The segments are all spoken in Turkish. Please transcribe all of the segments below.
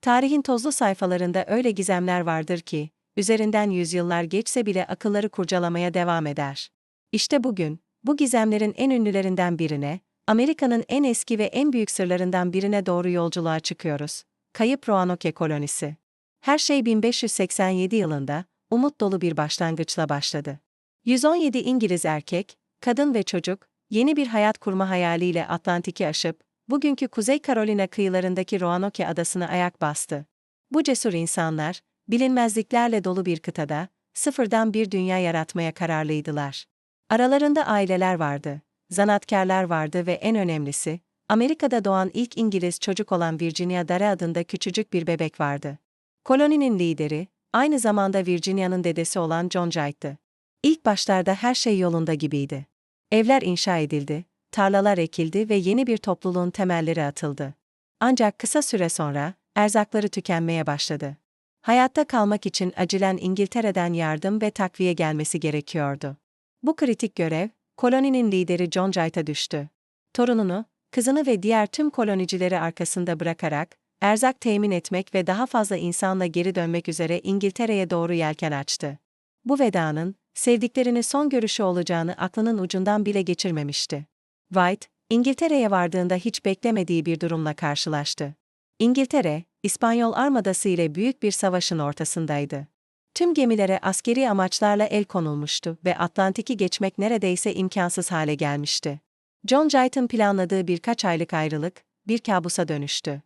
Tarihin tozlu sayfalarında öyle gizemler vardır ki, üzerinden yüzyıllar geçse bile akılları kurcalamaya devam eder. İşte bugün, bu gizemlerin en ünlülerinden birine, Amerika'nın en eski ve en büyük sırlarından birine doğru yolculuğa çıkıyoruz. Kayıp Roanoke kolonisi. Her şey 1587 yılında, umut dolu bir başlangıçla başladı. 117 İngiliz erkek, kadın ve çocuk, yeni bir hayat kurma hayaliyle Atlantik'i aşıp, bugünkü Kuzey Carolina kıyılarındaki Roanoke adasına ayak bastı. Bu cesur insanlar, bilinmezliklerle dolu bir kıtada, sıfırdan bir dünya yaratmaya kararlıydılar. Aralarında aileler vardı, zanatkarlar vardı ve en önemlisi, Amerika'da doğan ilk İngiliz çocuk olan Virginia Dare adında küçücük bir bebek vardı. Koloninin lideri, aynı zamanda Virginia'nın dedesi olan John Jight'tı. İlk başlarda her şey yolunda gibiydi. Evler inşa edildi, tarlalar ekildi ve yeni bir topluluğun temelleri atıldı. Ancak kısa süre sonra, erzakları tükenmeye başladı. Hayatta kalmak için acilen İngiltere'den yardım ve takviye gelmesi gerekiyordu. Bu kritik görev, koloninin lideri John Jight'a düştü. Torununu, kızını ve diğer tüm kolonicileri arkasında bırakarak, erzak temin etmek ve daha fazla insanla geri dönmek üzere İngiltere'ye doğru yelken açtı. Bu vedanın, sevdiklerini son görüşü olacağını aklının ucundan bile geçirmemişti. White, İngiltere'ye vardığında hiç beklemediği bir durumla karşılaştı. İngiltere, İspanyol armadası ile büyük bir savaşın ortasındaydı. Tüm gemilere askeri amaçlarla el konulmuştu ve Atlantik'i geçmek neredeyse imkansız hale gelmişti. John Jight'ın planladığı birkaç aylık ayrılık, bir kabusa dönüştü.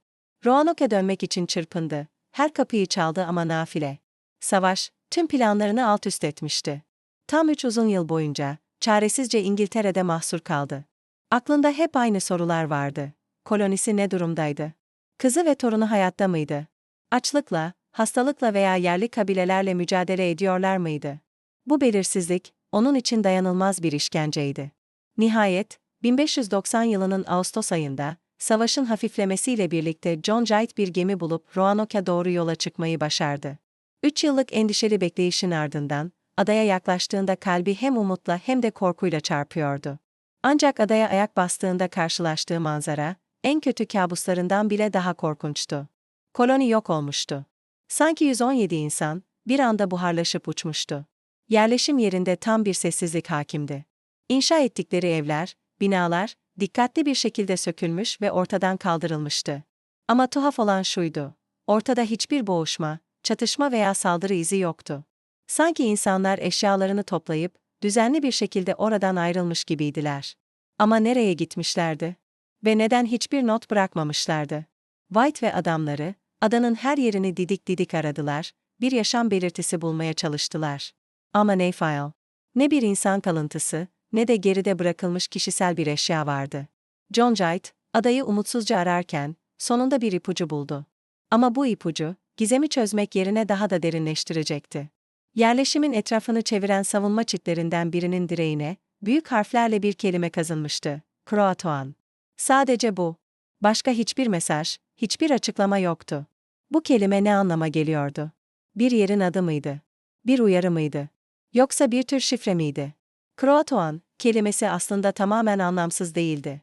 Roanoke dönmek için çırpındı. Her kapıyı çaldı ama nafile. Savaş, tüm planlarını alt üst etmişti. Tam üç uzun yıl boyunca, çaresizce İngiltere'de mahsur kaldı. Aklında hep aynı sorular vardı. Kolonisi ne durumdaydı? Kızı ve torunu hayatta mıydı? Açlıkla, hastalıkla veya yerli kabilelerle mücadele ediyorlar mıydı? Bu belirsizlik, onun için dayanılmaz bir işkenceydi. Nihayet, 1590 yılının Ağustos ayında, savaşın hafiflemesiyle birlikte John Jite bir gemi bulup Roanoke'a doğru yola çıkmayı başardı. Üç yıllık endişeli bekleyişin ardından, adaya yaklaştığında kalbi hem umutla hem de korkuyla çarpıyordu. Ancak adaya ayak bastığında karşılaştığı manzara, en kötü kabuslarından bile daha korkunçtu. Koloni yok olmuştu. Sanki 117 insan, bir anda buharlaşıp uçmuştu. Yerleşim yerinde tam bir sessizlik hakimdi. İnşa ettikleri evler, binalar, dikkatli bir şekilde sökülmüş ve ortadan kaldırılmıştı. Ama tuhaf olan şuydu. Ortada hiçbir boğuşma, çatışma veya saldırı izi yoktu. Sanki insanlar eşyalarını toplayıp, düzenli bir şekilde oradan ayrılmış gibiydiler. Ama nereye gitmişlerdi? Ve neden hiçbir not bırakmamışlardı? White ve adamları, adanın her yerini didik didik aradılar, bir yaşam belirtisi bulmaya çalıştılar. Ama ne file, ne bir insan kalıntısı, ne de geride bırakılmış kişisel bir eşya vardı. John Jite, adayı umutsuzca ararken, sonunda bir ipucu buldu. Ama bu ipucu, gizemi çözmek yerine daha da derinleştirecekti. Yerleşimin etrafını çeviren savunma çitlerinden birinin direğine, büyük harflerle bir kelime kazınmıştı. Croatoan. Sadece bu. Başka hiçbir mesaj, hiçbir açıklama yoktu. Bu kelime ne anlama geliyordu? Bir yerin adı mıydı? Bir uyarı mıydı? Yoksa bir tür şifre miydi? Croatoan kelimesi aslında tamamen anlamsız değildi.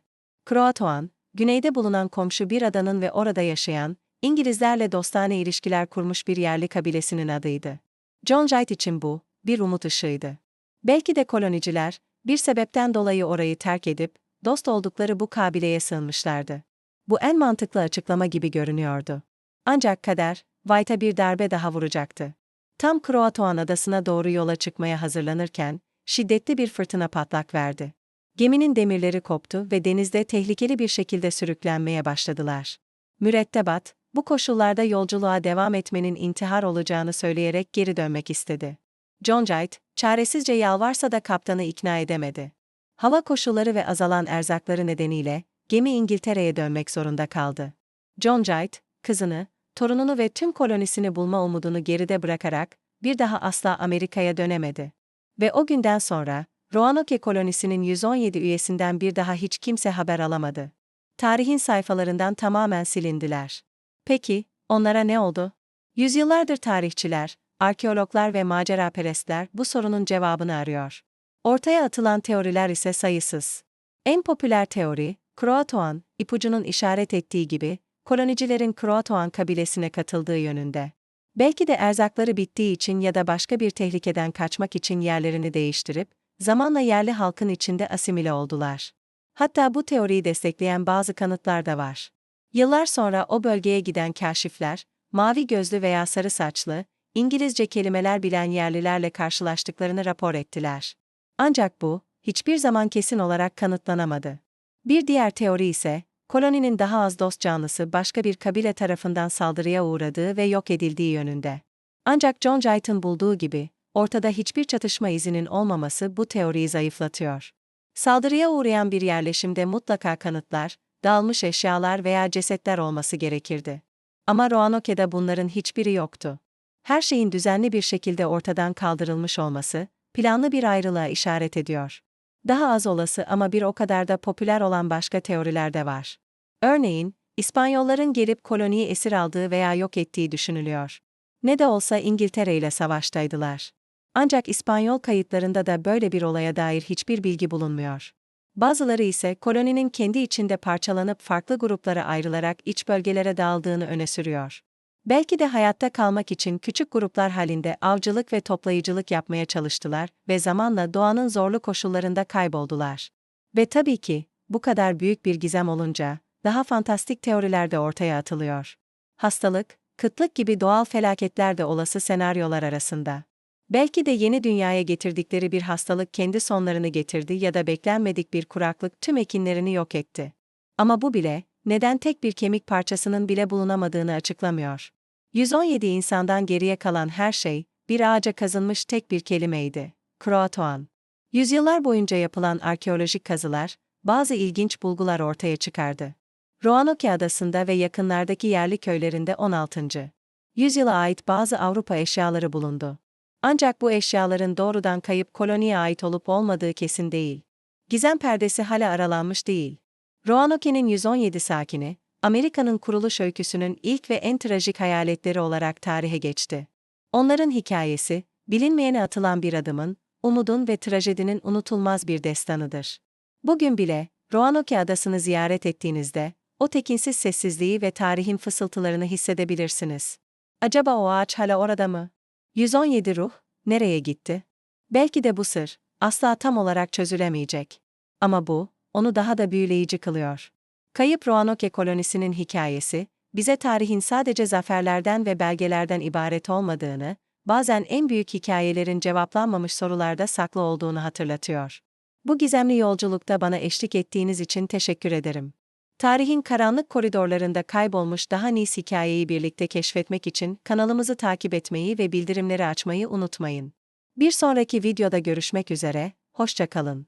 Croatoan, güneyde bulunan komşu bir adanın ve orada yaşayan, İngilizlerle dostane ilişkiler kurmuş bir yerli kabilesinin adıydı. John Jite için bu, bir umut ışığıydı. Belki de koloniciler, bir sebepten dolayı orayı terk edip, dost oldukları bu kabileye sığınmışlardı. Bu en mantıklı açıklama gibi görünüyordu. Ancak kader, White'a bir darbe daha vuracaktı. Tam Croatoan adasına doğru yola çıkmaya hazırlanırken, şiddetli bir fırtına patlak verdi. Geminin demirleri koptu ve denizde tehlikeli bir şekilde sürüklenmeye başladılar. Mürettebat, bu koşullarda yolculuğa devam etmenin intihar olacağını söyleyerek geri dönmek istedi. John Jite, çaresizce yalvarsa da kaptanı ikna edemedi. Hava koşulları ve azalan erzakları nedeniyle, gemi İngiltere'ye dönmek zorunda kaldı. John Jite, kızını, torununu ve tüm kolonisini bulma umudunu geride bırakarak, bir daha asla Amerika'ya dönemedi. Ve o günden sonra, Roanoke kolonisinin 117 üyesinden bir daha hiç kimse haber alamadı. Tarihin sayfalarından tamamen silindiler. Peki, onlara ne oldu? Yüzyıllardır tarihçiler, arkeologlar ve maceraperestler bu sorunun cevabını arıyor. Ortaya atılan teoriler ise sayısız. En popüler teori, Croatoan, ipucunun işaret ettiği gibi, kolonicilerin Croatoan kabilesine katıldığı yönünde. Belki de erzakları bittiği için ya da başka bir tehlikeden kaçmak için yerlerini değiştirip, zamanla yerli halkın içinde asimile oldular. Hatta bu teoriyi destekleyen bazı kanıtlar da var. Yıllar sonra o bölgeye giden kaşifler, mavi gözlü veya sarı saçlı, İngilizce kelimeler bilen yerlilerle karşılaştıklarını rapor ettiler. Ancak bu, hiçbir zaman kesin olarak kanıtlanamadı. Bir diğer teori ise, koloninin daha az dost canlısı başka bir kabile tarafından saldırıya uğradığı ve yok edildiği yönünde. Ancak John Jayton bulduğu gibi, ortada hiçbir çatışma izinin olmaması bu teoriyi zayıflatıyor. Saldırıya uğrayan bir yerleşimde mutlaka kanıtlar, dağılmış eşyalar veya cesetler olması gerekirdi. Ama Roanoke'de bunların hiçbiri yoktu. Her şeyin düzenli bir şekilde ortadan kaldırılmış olması, planlı bir ayrılığa işaret ediyor. Daha az olası ama bir o kadar da popüler olan başka teoriler de var. Örneğin, İspanyolların gelip koloniyi esir aldığı veya yok ettiği düşünülüyor. Ne de olsa İngiltere ile savaştaydılar. Ancak İspanyol kayıtlarında da böyle bir olaya dair hiçbir bilgi bulunmuyor. Bazıları ise koloninin kendi içinde parçalanıp farklı gruplara ayrılarak iç bölgelere dağıldığını öne sürüyor. Belki de hayatta kalmak için küçük gruplar halinde avcılık ve toplayıcılık yapmaya çalıştılar ve zamanla doğanın zorlu koşullarında kayboldular. Ve tabii ki, bu kadar büyük bir gizem olunca, daha fantastik teoriler de ortaya atılıyor. Hastalık, kıtlık gibi doğal felaketler de olası senaryolar arasında. Belki de yeni dünyaya getirdikleri bir hastalık kendi sonlarını getirdi ya da beklenmedik bir kuraklık tüm ekinlerini yok etti. Ama bu bile, neden tek bir kemik parçasının bile bulunamadığını açıklamıyor. 117 insandan geriye kalan her şey, bir ağaca kazınmış tek bir kelimeydi. Croatoan. Yüzyıllar boyunca yapılan arkeolojik kazılar, bazı ilginç bulgular ortaya çıkardı. Roanoke adasında ve yakınlardaki yerli köylerinde 16. yüzyıla ait bazı Avrupa eşyaları bulundu. Ancak bu eşyaların doğrudan kayıp koloniye ait olup olmadığı kesin değil. Gizem perdesi hala aralanmış değil. Roanoke'nin 117 sakini, Amerika'nın kuruluş öyküsünün ilk ve en trajik hayaletleri olarak tarihe geçti. Onların hikayesi, bilinmeyene atılan bir adımın, umudun ve trajedinin unutulmaz bir destanıdır. Bugün bile, Roanoke adasını ziyaret ettiğinizde, o tekinsiz sessizliği ve tarihin fısıltılarını hissedebilirsiniz. Acaba o ağaç hala orada mı? 117 ruh, nereye gitti? Belki de bu sır, asla tam olarak çözülemeyecek. Ama bu, onu daha da büyüleyici kılıyor. Kayıp Roanoke kolonisinin hikayesi, bize tarihin sadece zaferlerden ve belgelerden ibaret olmadığını, bazen en büyük hikayelerin cevaplanmamış sorularda saklı olduğunu hatırlatıyor. Bu gizemli yolculukta bana eşlik ettiğiniz için teşekkür ederim. Tarihin karanlık koridorlarında kaybolmuş daha nice hikayeyi birlikte keşfetmek için kanalımızı takip etmeyi ve bildirimleri açmayı unutmayın. Bir sonraki videoda görüşmek üzere, hoşça kalın.